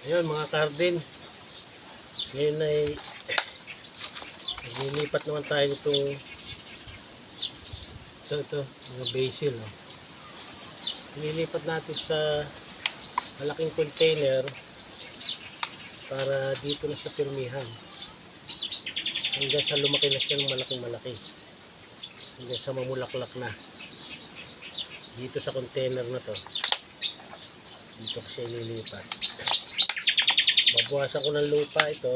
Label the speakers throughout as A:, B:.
A: Ayun mga kardin. Ngayon ay naglilipat naman tayo nitong ito, ito, mga basil. Oh. Nililipat natin sa malaking container para dito na sa pirmihan. Hanggang sa lumaki na siya ng malaking malaki. Hanggang sa mamulaklak na. Dito sa container na to. Dito ko siya ililipat. Babawasan ko ng lupa ito.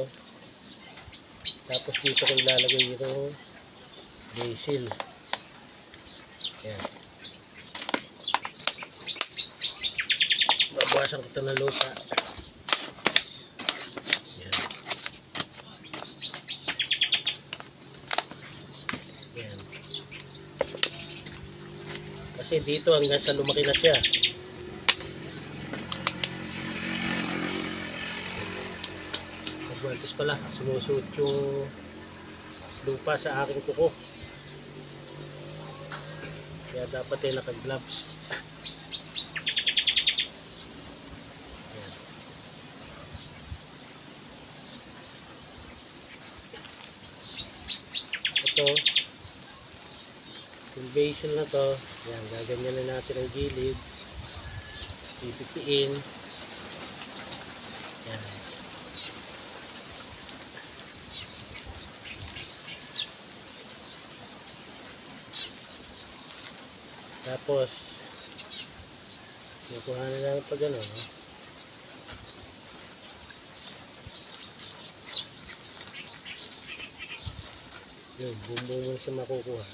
A: Tapos dito ko ilalagay yung basil. Yan. Babawasan ko ito ng lupa. Yan. Yan. Kasi dito hanggang sa lumaki na siya. Magwantes pala, sumusuot yung lupa sa aking kuko. Kaya dapat ay naka-gloves. Ayan. Ito, basil na to, yan, gaganyan na natin ang gilid. Pipipiin. Yan. Tapos, kukuha na lang pag ano, no? Yun, bumbumun siya makukuha.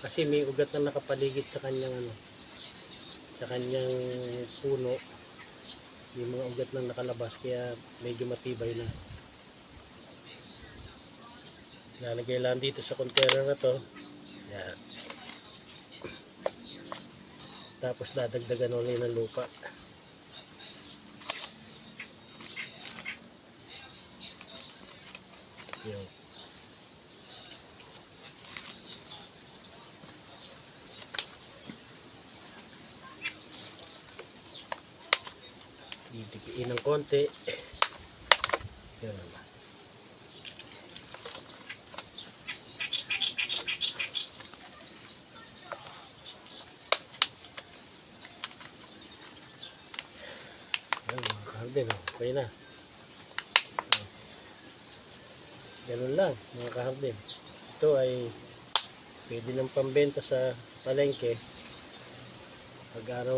A: Kasi may ugat na nakapaligid sa kanyang ano, sa kanyang puno. Yung mga ugat na nakalabas, kaya medyo matibay na. Lalagay lang dito sa container na to. Yan. Tapos dadagdagan ulit ng lupa. Yun. Didikiin ng konti. Yun. Yan mga kahardin. oh. Okay na. Ganun lang mga kahardin. Ito ay pwede ng pambenta sa palengke pag araw